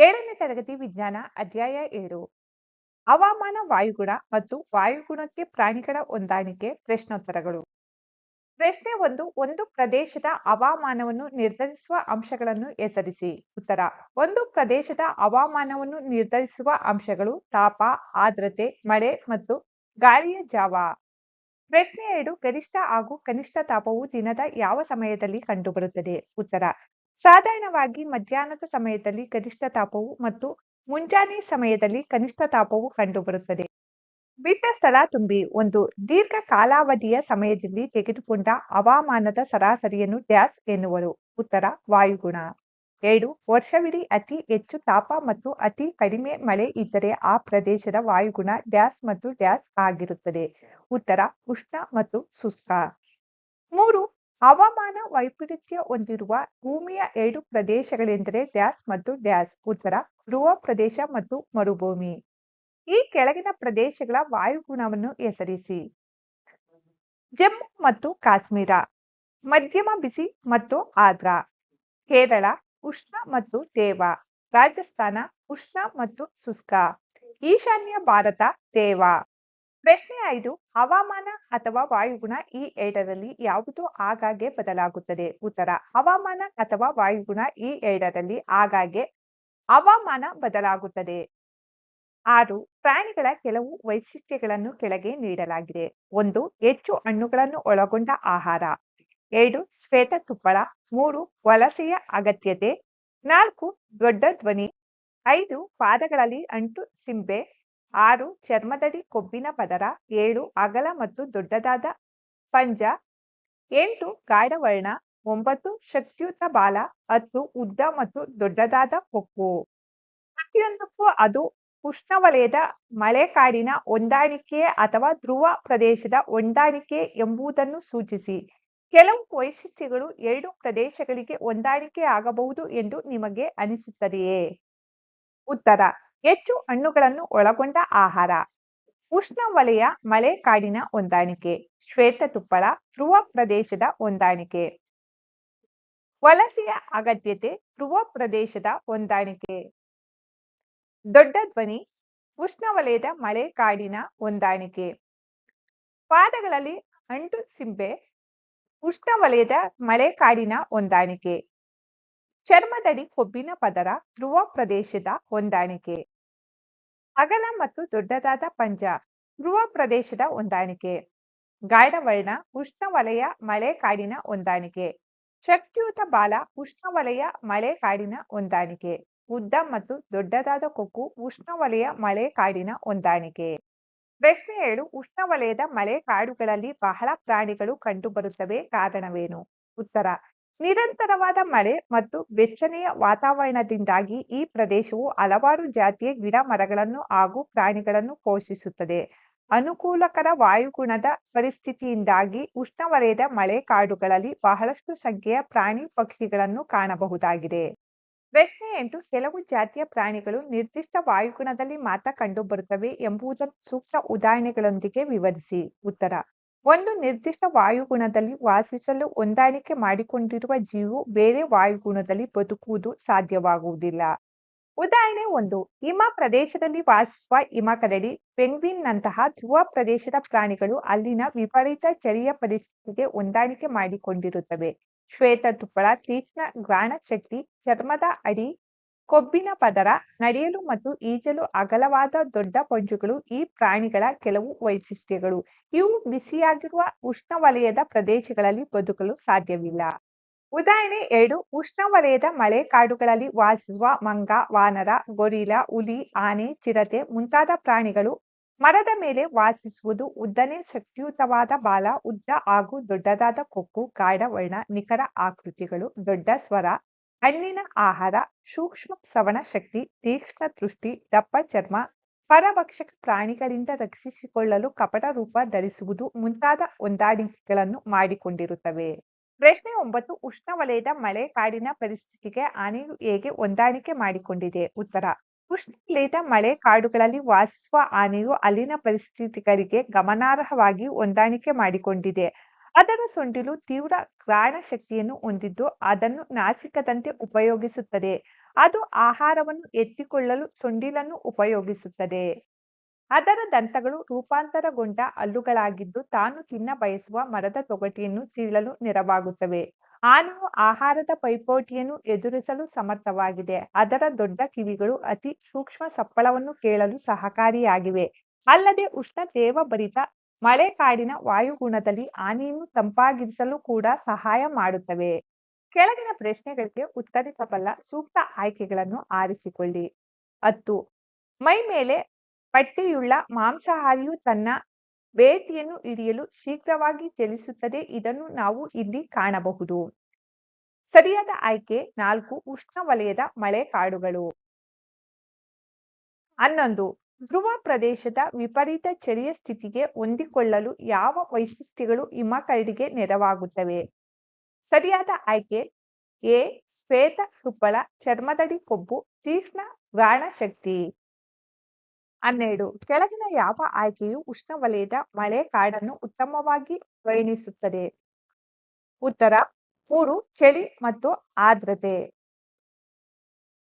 ಏಳನೇ ತರಗತಿ ವಿಜ್ಞಾನ ಅಧ್ಯಾಯ ಏಳು. ಹವಾಮಾನ, ವಾಯುಗುಣ ಮತ್ತು ವಾಯುಗುಣಕ್ಕೆ ಪ್ರಾಣಿಗಳ ಹೊಂದಾಣಿಕೆ ಪ್ರಶ್ನೋತ್ತರಗಳು. ಪ್ರಶ್ನೆ ಒಂದು ಒಂದು ಪ್ರದೇಶದ ಹವಾಮಾನವನ್ನು ನಿರ್ಧರಿಸುವ ಅಂಶಗಳನ್ನು ಹೆಸರಿಸಿ. ಉತ್ತರ, ಒಂದು ಪ್ರದೇಶದ ಹವಾಮಾನವನ್ನು ನಿರ್ಧರಿಸುವ ಅಂಶಗಳು ತಾಪ, ಆರ್ದ್ರತೆ, ಮಳೆ ಮತ್ತು ಗಾಳಿಯ ಜಾವ. ಪ್ರಶ್ನೆ ಎರಡು, ಗರಿಷ್ಠ ಹಾಗೂ ಕನಿಷ್ಠ ತಾಪವು ದಿನದ ಯಾವ ಸಮಯದಲ್ಲಿ ಕಂಡುಬರುತ್ತದೆ? ಉತ್ತರ ಸಾಧಾರಣವಾಗಿ ಮಧ್ಯಾಹ್ನದ ಸಮಯದಲ್ಲಿ ಗರಿಷ್ಠ ತಾಪವು ಮತ್ತು ಮುಂಜಾನೆ ಸಮಯದಲ್ಲಿ ಕನಿಷ್ಠ ತಾಪವು ಕಂಡುಬರುತ್ತದೆ. ಬಿಟ್ಟ ಸ್ಥಳ ತುಂಬಿ ಒಂದು ದೀರ್ಘ ಕಾಲಾವಧಿಯ ಸಮಯದಲ್ಲಿ ತೆಗೆದುಕೊಂಡ ಹವಾಮಾನದ ಸರಾಸರಿಯನ್ನು ಡ್ಯಾಸ್ ಎನ್ನುವರು. ಉತ್ತರ, ವಾಯುಗುಣ. ಎರಡು, ವರ್ಷವಿಡೀ ಅತಿ ಹೆಚ್ಚು ತಾಪ ಮತ್ತು ಅತಿ ಕಡಿಮೆ ಮಳೆ ಇದ್ದರೆ ಆ ಪ್ರದೇಶದ ವಾಯುಗುಣ ಡ್ಯಾಸ್ ಮತ್ತು ಡ್ಯಾಸ್ ಆಗಿರುತ್ತದೆ. ಉತ್ತರ, ಉಷ್ಣ ಮತ್ತು ಶುಷ್ಕ. ಮೂರು ಹವಾಮಾನ ವೈಪರೀತ್ಯ ಹೊಂದಿರುವ ಭೂಮಿಯ ಎರಡು ಪ್ರದೇಶಗಳೆಂದರೆ ಡ್ಯಾಸ್ ಮತ್ತು ಡ್ಯಾಸ್ ಉತ್ತರ ಧ್ರುವ ಪ್ರದೇಶ ಮತ್ತು ಮರುಭೂಮಿ. ಈ ಕೆಳಗಿನ ಪ್ರದೇಶಗಳ ವಾಯುಗುಣವನ್ನು ಹೆಸರಿಸಿ. ಜಮ್ಮು ಮತ್ತು ಕಾಶ್ಮೀರ, ಮಧ್ಯಮ ಬಿಸಿ ಮತ್ತು ಆದ್ರ ಕೇರಳ ಉಷ್ಣ ಮತ್ತು ತೇವ, ರಾಜಸ್ಥಾನ ಉಷ್ಣ ಮತ್ತು ಶುಷ್ಕ, ಈಶಾನ್ಯ ಭಾರತ, ತೇವ. ಪ್ರಶ್ನೆ ಐದು, ಹವಾಮಾನ ಅಥವಾ ವಾಯುಗುಣ ಈ ಎರಡರಲ್ಲಿ ಯಾವುದು ಆಗಾಗ್ಗೆ ಬದಲಾಗುತ್ತದೆ? ಉತ್ತರ, ಹವಾಮಾನ ಅಥವಾ ವಾಯುಗುಣ ಈ ಎರಡರಲ್ಲಿ ಆಗಾಗ್ಗೆ ಹವಾಮಾನ ಬದಲಾಗುತ್ತದೆ. ಆರು, ಪ್ರಾಣಿಗಳ ಕೆಲವು ವೈಶಿಷ್ಟ್ಯಗಳನ್ನು ಕೆಳಗೆ ನೀಡಲಾಗಿದೆ. ಒಂದು, ಹೆಚ್ಚು ಹಣ್ಣುಗಳನ್ನು ಒಳಗೊಂಡ ಆಹಾರ. ಎರಡು, ಶ್ವೇತ ತುಪ್ಪಳ. ಮೂರು, ವಲಸೆಯ ಅಗತ್ಯತೆ. ನಾಲ್ಕು, ದೊಡ್ಡ ಧ್ವನಿ. ಐದು, ಪಾದಗಳಲ್ಲಿ ಅಂಟು, ಸಿಂಬೆ. ಆರು, ಚರ್ಮದಡಿ, ಕೊಬ್ಬಿನ ಪದರ, ಏಳು, ಅಗಲ ಮತ್ತು ದೊಡ್ಡದಾದ ಪಂಜ, ಎಂಟು, ಗಾಢವರ್ಣ, ಒಂಬತ್ತು, ಶಕ್ತಿಯುತ ಬಾಲ, ಹತ್ತು, ಉದ್ದ ಮತ್ತು ದೊಡ್ಡದಾದ ಕೊಕ್ಕು. ಪ್ರತಿಯೊಂದಕ್ಕೂ ಅದು ಉಷ್ಣವಲಯದ ಮಳೆಕಾಡಿನ ಹೊಂದಾಣಿಕೆ ಅಥವಾ ಧ್ರುವ ಪ್ರದೇಶದ ಹೊಂದಾಣಿಕೆ ಎಂಬುದನ್ನು ಸೂಚಿಸಿ. ಕೆಲವು ವೈಶಿಷ್ಟ್ಯಗಳು ಎರಡು ಪ್ರದೇಶಗಳಿಗೆ ಹೊಂದಾಣಿಕೆ ಆಗಬಹುದು ಎಂದು ನಿಮಗೆ ಅನಿಸುತ್ತದೆಯೇ? ಉತ್ತರ. ಹೆಚ್ಚು ಹಣ್ಣುಗಳನ್ನು ಒಳಗೊಂಡ ಆಹಾರ. ಉಷ್ಣವಲಯ ಮಳೆಕಾಡಿನ ಹೊಂದಾಣಿಕೆ, ಶ್ವೇತ ತುಪ್ಪಳ, ಧ್ರುವ ಪ್ರದೇಶದ ಹೊಂದಾಣಿಕೆ. ವಲಸೆಯ ಅಗತ್ಯತೆ, ಧ್ರುವ ಪ್ರದೇಶದ ಹೊಂದಾಣಿಕೆ. ದೊಡ್ಡ ಧ್ವನಿ, ಉಷ್ಣವಲಯದ ಮಳೆಕಾಡಿನ ಹೊಂದಾಣಿಕೆ. ಪಾದಗಳಲ್ಲಿ ಅಂಟು ಸಿಂಬೆ, ಉಷ್ಣವಲಯದ ಮಳೆಕಾಡಿನ ಹೊಂದಾಣಿಕೆ. ಚರ್ಮದಡಿ ಕೊಬ್ಬಿನ ಪದರ ಧ್ರುವ ಪ್ರದೇಶದ ಹೊಂದಾಣಿಕೆ. ಅಗಲ ಮತ್ತು ದೊಡ್ಡದಾದ ಪಂಜ ಧ್ರುವ ಪ್ರದೇಶದ ಹೊಂದಾಣಿಕೆ. ಗಾಢವರ್ಣ ಉಷ್ಣವಲಯ ಮಳೆಕಾಡಿನ ಹೊಂದಾಣಿಕೆ. ಶಕ್ತಿಯುತ ಬಾಲ ಉಷ್ಣವಲಯ ಮಳೆಕಾಡಿನ ಹೊಂದಾಣಿಕೆ. ಉದ್ದ ಮತ್ತು ದೊಡ್ಡದಾದ ಕೊಕ್ಕು ಉಷ್ಣವಲಯ ಮಳೆಕಾಡಿನ ಹೊಂದಾಣಿಕೆ. ಪ್ರಶ್ನೆ ಏಳು, ಉಷ್ಣವಲಯದ ಮಳೆಕಾಡುಗಳಲ್ಲಿ ಬಹಳ ಪ್ರಾಣಿಗಳು ಕಂಡುಬರುತ್ತವೆ ಕಾರಣವೇನು? ಉತ್ತರ ನಿರಂತರವಾದ ಮಳೆ ಮತ್ತು ಬೆಚ್ಚನೆಯ ವಾತಾವರಣದಿಂದಾಗಿ ಈ ಪ್ರದೇಶವು ಹಲವಾರು ಜಾತಿಯ ಗಿಡ ಮರಗಳನ್ನು ಹಾಗೂ ಪ್ರಾಣಿಗಳನ್ನು ಪೋಷಿಸುತ್ತದೆ. ಅನುಕೂಲಕರ ವಾಯುಗುಣದ ಪರಿಸ್ಥಿತಿಯಿಂದಾಗಿ ಉಷ್ಣವಲಯದ ಮಳೆಕಾಡುಗಳಲ್ಲಿ ಬಹಳಷ್ಟು ಸಂಖ್ಯೆಯ ಪ್ರಾಣಿ ಪಕ್ಷಿಗಳನ್ನು ಕಾಣಬಹುದಾಗಿದೆ. ಪ್ರಶ್ನೆ ಎಂಟು ಕೆಲವು ಜಾತಿಯ ಪ್ರಾಣಿಗಳು ನಿರ್ದಿಷ್ಟ ವಾಯುಗುಣದಲ್ಲಿ ಮಾತ್ರ ಕಂಡುಬರುತ್ತವೆ ಎಂಬುದನ್ನು ಸೂಕ್ತ ಉದಾಹರಣೆಗಳೊಂದಿಗೆ ವಿವರಿಸಿ. ಉತ್ತರ ಒಂದು ನಿರ್ದಿಷ್ಟ ವಾಯುಗುಣದಲ್ಲಿ ವಾಸಿಸಲು ಹೊಂದಾಣಿಕೆ ಮಾಡಿಕೊಂಡಿರುವ ಜೀವು ಬೇರೆ ವಾಯುಗುಣದಲ್ಲಿ ಬದುಕುವುದು ಸಾಧ್ಯವಾಗುವುದಿಲ್ಲ. ಉದಾಹರಣೆ ಒಂದು, ಹಿಮ ಪ್ರದೇಶದಲ್ಲಿ ವಾಸಿಸುವ ಹಿಮಕರಡಿ ಪೆಂಗ್ವಿನ್ ನಂತಹ ಧ್ರುವ ಪ್ರದೇಶದ ಪ್ರಾಣಿಗಳು ಅಲ್ಲಿನ ವಿಪರೀತ ಚಳಿಯ ಪರಿಸ್ಥಿತಿಗೆ ಹೊಂದಾಣಿಕೆ ಮಾಡಿಕೊಂಡಿರುತ್ತವೆ. ಶ್ವೇತ ತುಪ್ಪಳ, ತೀಕ್ಷ್ಣ ಘ್ರಾಣ ಶಕ್ತಿ, ಚರ್ಮದ ಅಡಿ ಕೊಬ್ಬಿನ ಪದರ, ನಡೆಯಲು ಮತ್ತು ಈಜಲು ಅಗಲವಾದ ದೊಡ್ಡ ಪಂಜುಗಳು, ಈ ಪ್ರಾಣಿಗಳ ಕೆಲವು ವೈಶಿಷ್ಟ್ಯಗಳು. ಇವು ಬಿಸಿಯಾಗಿರುವ ಉಷ್ಣವಲಯದ ಪ್ರದೇಶಗಳಲ್ಲಿ ಬದುಕಲು ಸಾಧ್ಯವಿಲ್ಲ. ಉದಾಹರಣೆ ಎರಡು ಉಷ್ಣವಲಯದ ಮಳೆಕಾಡುಗಳಲ್ಲಿ ವಾಸಿಸುವ ಮಂಗ, ವಾನರ ಗೊರಿಲ ಹುಲಿ, ಆನೆ, ಚಿರತೆ ಮುಂತಾದ ಪ್ರಾಣಿಗಳು ಮರದ ಮೇಲೆ ವಾಸಿಸುವುದು ಉದ್ದನೆ ಶಕ್ತಿಯುತವಾದ ಬಾಲ, ಉದ್ದ ಹಾಗೂ ದೊಡ್ಡದಾದ ಕೊಕ್ಕು, ಗಾಢ ವರ್ಣ, ನಿಖರ ಆಕೃತಿಗಳು, ದೊಡ್ಡ ಸ್ವರ ಹಣ್ಣಿನ ಆಹಾರ, ಸೂಕ್ಷ್ಮ ಶ್ರವಣ ಶಕ್ತಿ, ತೀಕ್ಷ್ಣ ದೃಷ್ಟಿ, ದಪ್ಪ ಚರ್ಮ, ಪರಭಕ್ಷಕ ಪ್ರಾಣಿಗಳಿಂದ ರಕ್ಷಿಸಿಕೊಳ್ಳಲು ಕಪಟ ರೂಪ ಧರಿಸುವುದು ಮುಂತಾದ ಹೊಂದಾಣಿಕೆಗಳನ್ನು ಮಾಡಿಕೊಂಡಿರುತ್ತವೆ. ಪ್ರಶ್ನೆ ಒಂಬತ್ತು ಉಷ್ಣವಲಯದ ಮಳೆ ಕಾಡಿನ ಪರಿಸ್ಥಿತಿಗೆ ಆನೆಯು ಹೇಗೆ ಹೊಂದಾಣಿಕೆ ಮಾಡಿಕೊಂಡಿದೆ? ಉತ್ತರ ಉಷ್ಣವಲಯದ ಮಳೆ ಕಾಡುಗಳಲ್ಲಿ ವಾಸಿಸುವ ಆನೆಯು ಅಲ್ಲಿನ ಪರಿಸ್ಥಿತಿಗಳಿಗೆ ಗಮನಾರ್ಹವಾಗಿ ಹೊಂದಾಣಿಕೆ ಮಾಡಿಕೊಂಡಿದೆ. ಅದರ ಸೊಂಡಿಲು ತೀವ್ರ ಘ್ರಾಣ ಶಕ್ತಿಯನ್ನು ಹೊಂದಿದ್ದು ಅದನ್ನು ನಾಸಿಕದಂತೆ ಉಪಯೋಗಿಸುತ್ತದೆ. ಅದು ಆಹಾರವನ್ನು ಎತ್ತಿಕೊಳ್ಳಲು ಸೊಂಡಿಲನ್ನು ಉಪಯೋಗಿಸುತ್ತದೆ. ಅದರ ದಂತಗಳು ರೂಪಾಂತರಗೊಂಡ ಹಲ್ಲುಗಳಾಗಿದ್ದು ತಾನು ತಿನ್ನ ಬಯಸುವ ಮರದ ತೊಗಟೆಯನ್ನು ಸೀಳಲು ನೆರವಾಗುತ್ತವೆ. ಆನೆಯು ಆಹಾರದ ಪೈಪೋಟಿಯನ್ನು ಎದುರಿಸಲು ಸಮರ್ಥವಾಗಿದೆ. ಅದರ ದೊಡ್ಡ ಕಿವಿಗಳು ಅತಿ ಸೂಕ್ಷ್ಮ ಸಪ್ಪಳವನ್ನು ಕೇಳಲು ಸಹಕಾರಿಯಾಗಿವೆ. ಅಲ್ಲದೆ ಉಷ್ಣ ತೇವಭರಿತ ಮಳೆಕಾಡಿನ ವಾಯುಗುಣದಲ್ಲಿ ಹಾನಿಯನ್ನು ತಂಪಾಗಿರಿಸಲು ಕೂಡ ಸಹಾಯ ಮಾಡುತ್ತವೆ. ಕೆಳಗಿನ ಪ್ರಶ್ನೆಗಳಿಗೆ ಉತ್ತರಿಸಬಲ್ಲ ಸೂಕ್ತ ಆಯ್ಕೆಗಳನ್ನು ಆರಿಸಿಕೊಳ್ಳಿ. ಹತ್ತು, ಮೈ ಮೇಲೆ ಪಟ್ಟಿಯುಳ್ಳ ಮಾಂಸಾಹಾರಿಯು ತನ್ನ ಬೇಟೆಯನ್ನು ಹಿಡಿಯಲು ಶೀಘ್ರವಾಗಿ ಚಲಿಸುತ್ತದೆ. ಇದನ್ನು ನಾವು ಇಲ್ಲಿ ಕಾಣಬಹುದು. ಸರಿಯಾದ ಆಯ್ಕೆ. ನಾಲ್ಕು ಉಷ್ಣವಲಯದ ಮಳೆಕಾಡುಗಳು. ಹನ್ನೊಂದು ಧ್ರುವ ಪ್ರದೇಶದ ವಿಪರೀತ ಚಳಿಯ ಸ್ಥಿತಿಗೆ ಹೊಂದಿಕೊಳ್ಳಲು ಯಾವ ವೈಶಿಷ್ಟ್ಯಗಳು ಹಿಮಕರಡಿಗೆ ನೆರವಾಗುತ್ತವೆ? ಸರಿಯಾದ ಆಯ್ಕೆ, ಎ, ಶ್ವೇತ ತುಪ್ಪಳ ಚರ್ಮದಡಿ ಕೊಬ್ಬು, ತೀಕ್ಷ್ಣ ಗಾಣ ಶಕ್ತಿ ಹನ್ನೆರಡು, ಕೆಳಗಿನ ಯಾವ ಆಯ್ಕೆಯು ಉಷ್ಣವಲಯದ ಮಳೆ ಕಾಡನ್ನು ಉತ್ತಮವಾಗಿ ವರ್ಣಿಸುತ್ತದೆ? ಉತ್ತರ, ಮೂರು, ಚಳಿ ಮತ್ತು ಆರ್ದ್ರತೆ.